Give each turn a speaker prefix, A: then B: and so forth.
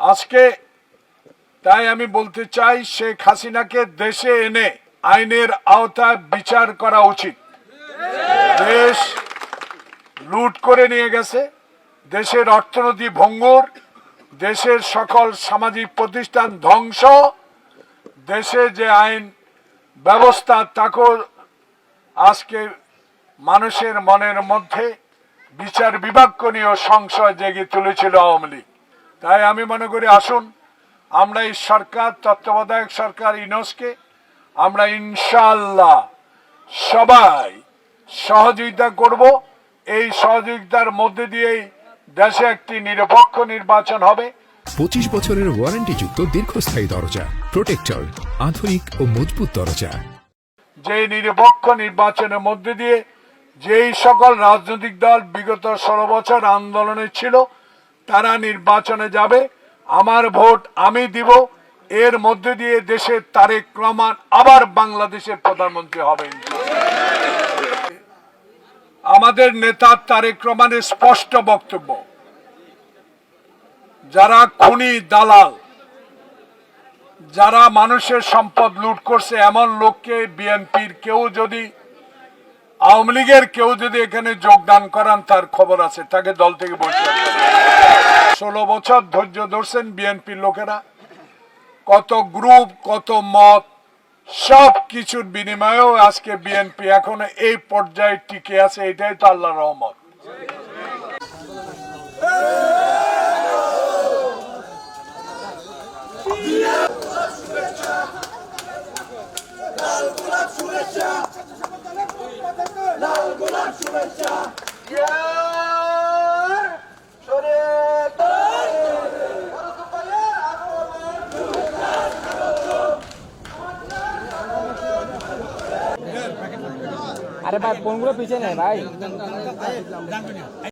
A: আজকে তাই আমি বলতে চাই, শেখ হাসিনাকে দেশে এনে আইনের আওতায় বিচার করা উচিত। দেশ লুট করে নিয়ে গেছে, দেশের অর্থনীতি ভঙ্গুর, দেশের সকল সামাজিক প্রতিষ্ঠান ধ্বংস, দেশে যে আইন ব্যবস্থা তাকে আজকে মানুষের মনের মধ্যে বিচার বিভাগ্য নিয়ে সংশয় জেগে তুলেছিল আওয়ামী লীগ। তাই আমি মনে করি আসুন আমরা এই সরকার তত্ত্বাবধায়ক সরকার ইনসকে আমরা ইনশাল্লাহ সবাই সহযোগিতা করব। এই সহযোগিতার মধ্যে দিয়েই দেশে একটি নিরপেক্ষ নির্বাচন হবে।
B: পঁচিশ বছরের ওয়ারেন্টিযুক্ত দীর্ঘস্থায়ী দরজা প্রোটেক্টর আধুনিক ও মজবুত দরজা।
A: যে নিরপেক্ষ নির্বাচনের মধ্যে দিয়ে যেই সকল রাজনৈতিক দল বিগত ষোলো বছর আন্দোলনে ছিল তারা নির্বাচনে যাবে। আমার ভোট আমি দিব। এর মধ্যে দিয়ে দেশের তারেক রহমান আবার বাংলাদেশের প্রধানমন্ত্রী হবেন। আমাদের নেতা তারেক রহমানের স্পষ্ট বক্তব্য, যারা খুনি, দালাল, যারা মানুষের সম্পদ লুট করছে, এমন লোককে বিএনপির কেউ যদি আওয়ামী লীগের কেউ যদি এখানে যোগদান করান, তার খবর আছে। তাকে দল থেকে বসে ষোলো বছর ধৈর্য ধরছেন বিএনপির লোকেরা। কত গ্রুপ, কত মত, সব কিছুর বিনিময়েও আজকে বিএনপি এখনও এই পর্যায়ে টিকে আছে, এটাই তো আল্লাহ রহমত।
C: আরে ভাই কোনগুলো পিছিয়ে নেই ভাই?